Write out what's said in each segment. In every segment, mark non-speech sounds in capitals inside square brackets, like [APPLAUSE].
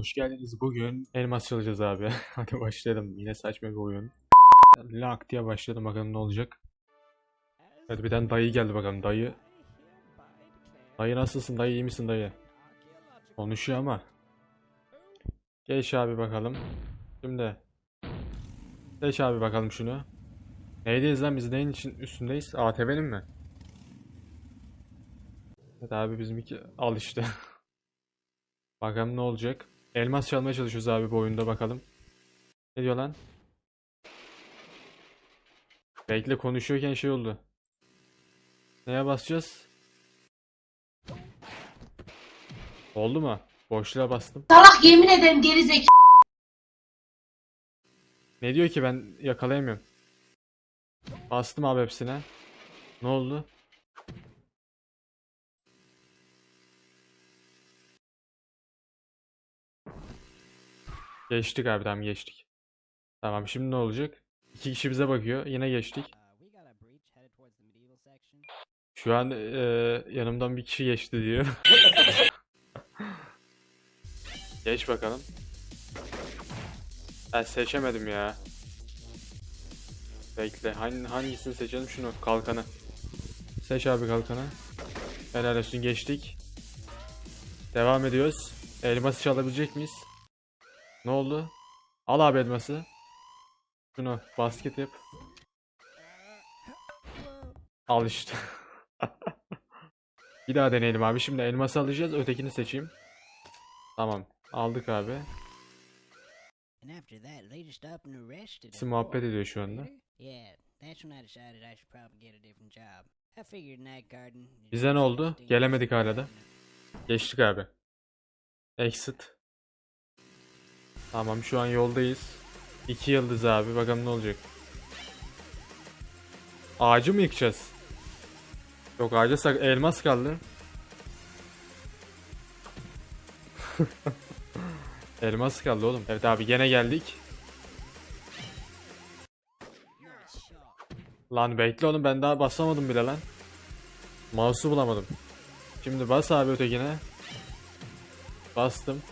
hoş geldiniz. Bugün elmas çalacağız abi. [LAUGHS] Hadi başlayalım. Yine saçma bir oyun. Lak diye başladım bakalım ne olacak. Hadi bir tane dayı geldi bakalım dayı. Dayı nasılsın dayı iyi misin dayı? Konuşuyor ama. Geç abi bakalım. Şimdi. Geç abi bakalım şunu. Neydeyiz lan biz neyin için üstündeyiz? ATV'nin mi? Evet abi bizimki al işte. [LAUGHS] Bakalım ne olacak. Elmas çalmaya çalışıyoruz abi bu oyunda bakalım. Ne diyor lan? Bekle konuşuyorken şey oldu. Neye basacağız? Oldu mu? Boşluğa bastım. Salak yemin ederim gerizek. Ne diyor ki ben yakalayamıyorum. Bastım abi hepsine. Ne oldu? Geçtik abi tamam geçtik. Tamam şimdi ne olacak? İki kişi bize bakıyor. Yine geçtik. Uh. Şu an eee, yanımdan bir kişi geçti diyor. [LAUGHS] Geç bakalım. Ben seçemedim ya. Bekle. Hangi, hangisini seçelim? Şunu. Kalkanı. Seç abi kalkanı. Helal olsun geçtik. Devam ediyoruz. Elması çalabilecek miyiz? Ne oldu? Al abi elması. Şunu basket yap. Al işte. [LAUGHS] Bir daha deneyelim abi. Şimdi elması alacağız. Ötekini seçeyim. Tamam. Aldık abi. İkisi muhabbet ediyor şu anda. Bize ne oldu? Gelemedik hala da. Geçtik abi. Exit. Tamam şu an yoldayız. İki yıldız abi. Bakalım ne olacak. Ağacı mı yıkacağız? Yok ağaca sak elmas kaldı. [LAUGHS] elmas kaldı oğlum. Evet abi gene geldik. Lan bekle oğlum ben daha basamadım bile lan. Mouse'u bulamadım. Şimdi bas abi ötekine. Bastım.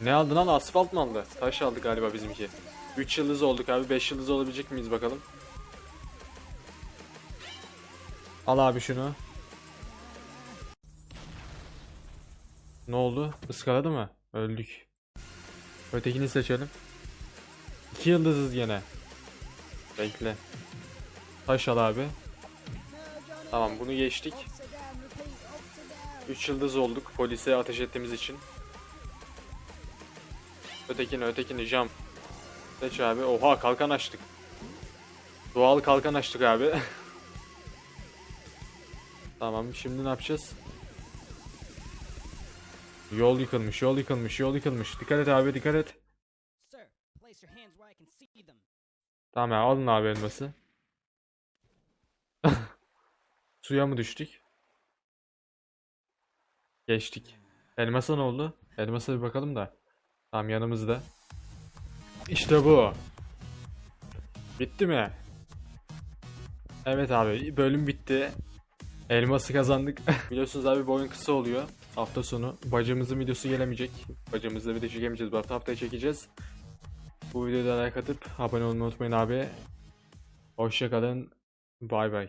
Ne aldı lan? Asfalt mı aldı? Taş aldı galiba bizimki. 3 yıldız olduk abi. 5 yıldız olabilecek miyiz bakalım. Al abi şunu. Ne oldu? Iskaladı mı? Öldük. Ötekini seçelim. 2 yıldızız gene. Bekle. Taş al abi. Tamam bunu geçtik. 3 yıldız olduk polise ateş ettiğimiz için. Ötekini ötekini cam. Seç abi. Oha kalkan açtık. Doğal kalkan açtık abi. [LAUGHS] tamam şimdi ne yapacağız? Yol yıkılmış, yol yıkılmış, yol yıkılmış. Dikkat et abi, dikkat et. Tamam ya alın abi elması. [LAUGHS] Suya mı düştük? Geçtik. Elmasa ne oldu? Elmasa bir bakalım da. Tamam yanımızda. İşte bu. Bitti mi? Evet abi bölüm bitti. Elması kazandık. [LAUGHS] Biliyorsunuz abi bu oyun kısa oluyor. Hafta sonu bacımızın videosu gelemeyecek. Bacımızla video çekemeyeceğiz. Bu hafta haftaya çekeceğiz. Bu videoda like atıp abone olmayı unutmayın abi. Hoşçakalın. Bay bay.